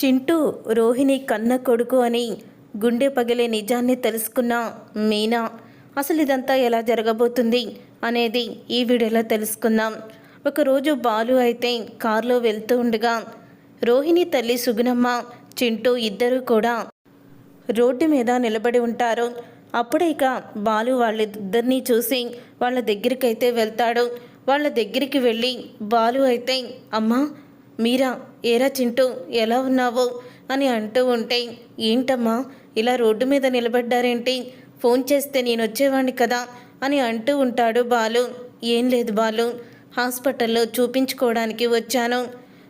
చింటూ రోహిణి కన్న కొడుకు అని గుండె పగిలే నిజాన్ని తెలుసుకున్న మీనా అసలు ఇదంతా ఎలా జరగబోతుంది? అనేది ఈ వీడియోలో తెలుసుకుందాం. ఒకరోజు బాలు అయితే కారులో వెళ్తూ ఉండగా రోహిణి తల్లి సుగుణమ్మ చింటూ ఇద్దరూ కూడా రోడ్డు మీద నిలబడి ఉంటారు. అప్పుడే ఇక బాలు వాళ్ళిద్దరినీ చూసి వాళ్ళ దగ్గరికైతే వెళ్తాడు. వాళ్ళ దగ్గరికి వెళ్ళి బాలు అయితే అమ్మా మీరా ఏరా చింటూ ఎలా ఉన్నావో? అని అంటూ ఉంటే ఏంటమ్మా ఇలా రోడ్డు మీద నిలబడ్డారేంటి? ఫోన్ చేస్తే నేను వచ్చేవాడిని కదా? అని అంటూ ఉంటాడు బాలు. ఏం లేదు బాలు హాస్పిటల్లో చూపించుకోవడానికి వచ్చాను.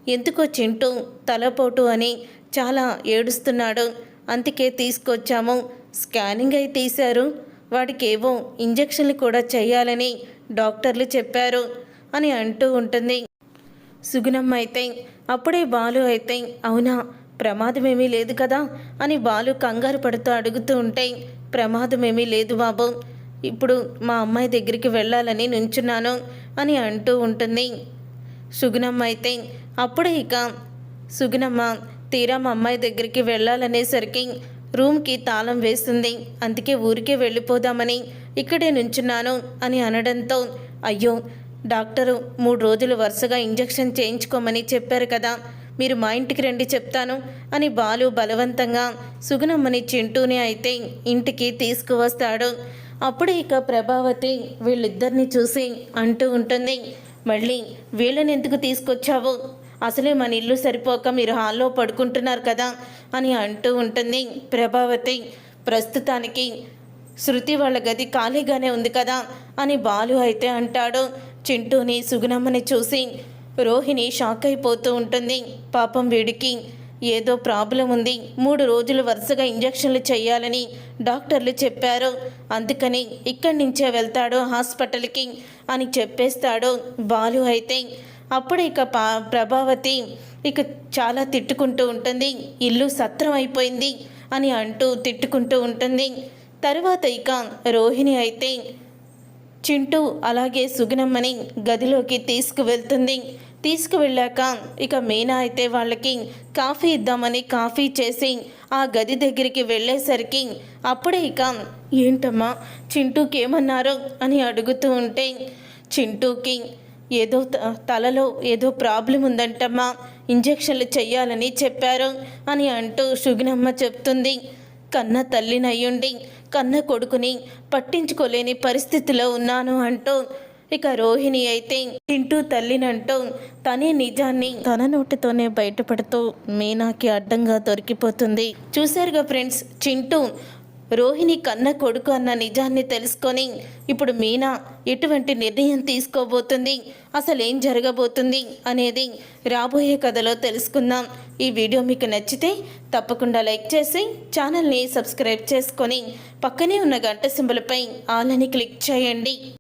ఎందుకో చింటూ తలపోటు అని చాలా ఏడుస్తున్నాడు. అందుకే తీసుకొచ్చాము. స్కానింగ్ అయి తీశారు. వాడికి ఏవో ఇంజక్షన్లు కూడా చేయాలని డాక్టర్లు చెప్పారు అని అంటూ ఉంటుంది. సుగుణమ్మ అయితే అప్పుడే బాలు అయితే అవునా? ప్రమాదమేమీ లేదు కదా? అని బాలు కంగారు పడుతూ అడుగుతూ ఉంటే ప్రమాదమేమీ లేదు బాబు. ఇప్పుడు మా అమ్మాయి దగ్గరికి వెళ్ళాలని నుంచున్నాను అని అంటూ ఉంటుంది. సుగుణమ్మ అయితే అప్పుడే ఇక సుగుణమ్మ తీరా మా అమ్మాయి దగ్గరికి వెళ్ళాలనేసరికి రూమ్కి తాళం వేస్తుంది. అందుకే ఊరికే వెళ్ళిపోదామని ఇక్కడే నుంచున్నాను అని అనడంతో అయ్యో డాక్టరు మూడు రోజులు వరుసగా ఇంజెక్షన్ చేయించుకోమని చెప్పారు కదా. మీరు మా ఇంటికి రండి చెప్తాను అని బాలు బలవంతంగా సుగుణమ్మని చింటూనే అయితే ఇంటికి తీసుకువస్తాడు. అప్పుడే ఇక ప్రభావతి వీళ్ళిద్దరిని చూసి అంటూ ఉంటుంది మళ్ళీ వీళ్ళని ఎందుకు తీసుకొచ్చావు? అసలే మన ఇల్లు సరిపోక మీరు హాల్లో పడుకుంటున్నారు కదా అని అంటూ ఉంటుంది ప్రభావతి. ప్రస్తుతానికి శృతి వాళ్ళ గది ఖాళీగానే ఉంది కదా అని బాలు అయితే అంటాడు. చింటూని సుగుణమ్మని చూసి రోహిణి షాక్ అయిపోతూ ఉంటుంది. పాపం వీడికి ఏదో ప్రాబ్లం ఉంది. మూడు రోజులు వరుసగా ఇంజక్షన్లు చేయాలని డాక్టర్లు చెప్పారు. అందుకని ఇక్కడి నుంచే వెళ్తాడు హాస్పిటల్కి అని చెప్పేస్తాడు బాలు అయితే. అప్పుడు ఇక పా ప్రభావతి ఇక చాలా తిట్టుకుంటూ ఉంటుంది. ఇల్లు సత్రం అయిపోయింది అని అంటూ తిట్టుకుంటూ ఉంటుంది. తర్వాత ఇక రోహిణి అయితే చింటూ అలాగే సుగుణమ్మని గదిలోకి తీసుకువెళ్తుంది. తీసుకువెళ్ళాక ఇక మీనా అయితే వాళ్ళకి కాఫీ ఇద్దామని కాఫీ చేసి ఆ గది దగ్గరికి వెళ్ళేసరికి అప్పుడే ఇక ఏంటమ్మా చింటూకి ఏమన్నారు అని అడుగుతూ ఉంటే చింటూకి ఏదో త- తలలో ఏదో ప్రాబ్లం ఉందంటమ్మా ఇంజక్షన్లు చెయ్యాలని చెప్పారు అని అంటూ సుగుణమ్మ చెప్తుంది. కన్న తల్లినయ్యుండి కన్న కొడుకుని పట్టించుకోలేని పరిస్థితిలో ఉన్నాను అంటూ ఇక రోహిణి అయితే చింటూ తల్లినంటూ తనే నిజాన్ని తన నోటితోనే బయటపడుతూ మీనాకి అడ్డంగా దొరికిపోతుంది. చూశారుగా ఫ్రెండ్స్ చింటూ రోహిణి కన్న కొడుకు అన్న నిజాన్ని తెలుసుకొని ఇప్పుడు మీనా ఎటువంటి నిర్ణయం తీసుకోబోతుంది? అసలు ఏం జరగబోతుంది అనేది రాబోయే కథలో తెలుసుకుందాం. ఈ వీడియో మీకు నచ్చితే తప్పకుండా లైక్ చేసి ఛానల్ని సబ్స్క్రైబ్ చేసుకొని పక్కనే ఉన్న గంట సింబల్పై ఆల్ అని క్లిక్ చేయండి.